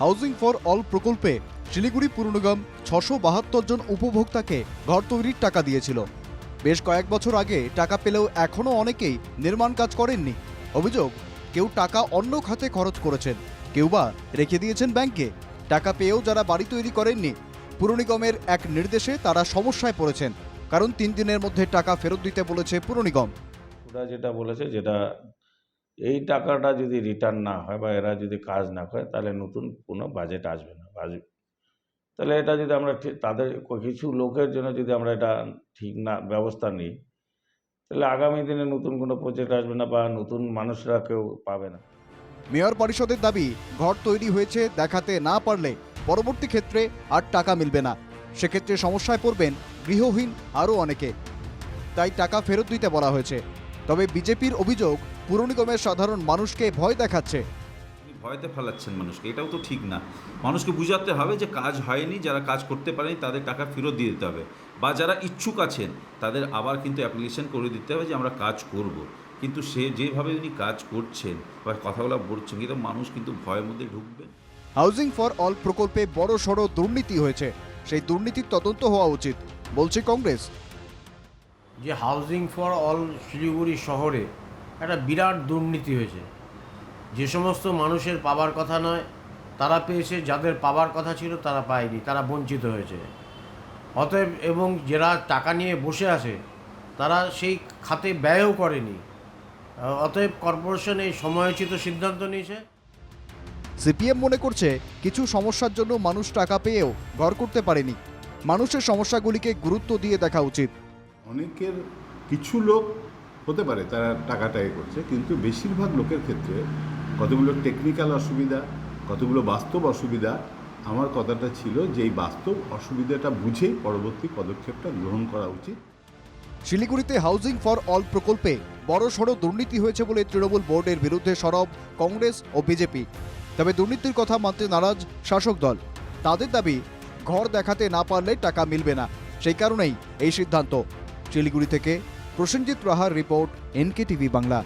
Housing for all প্রকল্পে শিলিগুড়ি পুর নিগম ছশো বাহাত্তর জন উপভোক্তাকে ঘর তৈরির টাকা দিয়েছিল। বেশ কয়েক বছর আগে টাকা পেলেও এখনও অনেকেই নির্মাণ কাজ করেননি। অভিযোগ, কেউ টাকা অন্য খাতে খরচ করেছেন, কেউ বা রেখে দিয়েছেন ব্যাংকে। টাকা পেয়েও যারা বাড়ি তৈরি করেননি পুর নিগমের এক নির্দেশে তারা সমস্যায় পড়েছেন, কারণ তিন দিনের মধ্যে টাকা ফেরত দিতে বলেছে পুর নিগম ওরা যেটা বলেছে, যেটা এই টাকাটা যদি রিটার্ন না হয় বা এরা যদি কাজ না করে, তাহলে নতুন কোনো বাজেট আসবে না বাজেট তাহলে এটা যদি আমরা তাদের কিছু লোকের জন্য যদি আমরা এটা ঠিক না, ব্যবস্থা নিই, তাহলে আগামী দিনে নতুন কোনো প্রজেক্ট আসবে না বা নতুন মানুষরা কেউ পাবে না। মেয়র পরিষদের দাবি, ঘর তৈরি হয়েছে দেখাতে না পারলে পরবর্তী ক্ষেত্রে আর টাকা মিলবে না। সেক্ষেত্রে সমস্যায় পড়বেন গৃহহীন আরও অনেকে। তাই টাকা ফেরত দিতে বলা হয়েছে। তবে বিজেপির অভিযোগ পুর নিগমের সাধারণ মানুষকে ভয় দেখাচ্ছে। ভয়তে ফেলাচ্ছেন মানুষকে এটাও তো ঠিক না। মানুষকে বুঝাতে হবে যে কাজ হয়নি যারা কাজ করতে পারেনি তাদের টাকা ফেরত দিয়ে দিতে হবে। বা যারা ইচ্ছুক আছেন তাদের আবার কিন্তু অ্যাপ্লিকেশন করে দিতে হবে যে আমরা কাজ করব। কিন্তু সে যেভাবে উনি কাজ করছেন বা কথাগুলো বলছেন কিন্তু মানুষ কিন্তু ভয়ের মধ্যে ঢুকবে। হাউজিং ফর অল প্রকল্পে বড় সড় দুর্নীতি হয়েছে। সেই দুর্নীতির তদন্ত হওয়া উচিত বলছে কংগ্রেস। যে হাউজিং ফর অল শিলিগুড়ি শহরে একটা বিরাট দুর্নীতি হয়েছে। যে সমস্ত মানুষের পাবার কথা নয়, তারা পেয়েছে, যাদের পাবার কথা ছিল তারা পায়নি, তারা বঞ্চিত হয়েছে। অতএব এবং যারা টাকা নিয়ে বসে আছে, তারা সেই খাতে ব্যয়ও করেনি। অতএব কর্পোরেশন এই সময়োচিত সিদ্ধান্ত নিয়েছে। সিপিএম মনে করছে কিছু সমস্যার জন্য মানুষ টাকা পেয়েও ঘর করতে পারেনি। মানুষের সমস্যাগুলিকে গুরুত্ব দিয়ে দেখা উচিত। অনেকের কিছু লোক হতে পারে তারা এ করছে, কিন্তু বেশিরভাগ লোকের ক্ষেত্রে কতগুলো টেকনিক্যাল অসুবিধা, কতগুলো বাস্তব অসুবিধা, আমার কথাটা ছিল যে এই বাস্তব অসুবিধাটা বুঝেই পরবর্তী পদক্ষেপটা গ্রহণ করা উচিত। শিলিগুড়িতে হাউজিং ফর অল প্রকল্পে বড় সড় দুর্নীতি হয়েছে বলে তৃণমূল বোর্ডের বিরুদ্ধে সরব কংগ্রেস ও বিজেপি। তবে দুর্নীতির কথা মানতে নারাজ শাসক দল। তাদের দাবি, ঘর দেখাতে না পারলে টাকা মিলবে না। সেই কারণেই এই সিদ্ধান্ত। শিলিগুড়ি থেকে প্রসেনজিৎ রাহার রিপোর্ট এনকে টিভি বাংলা।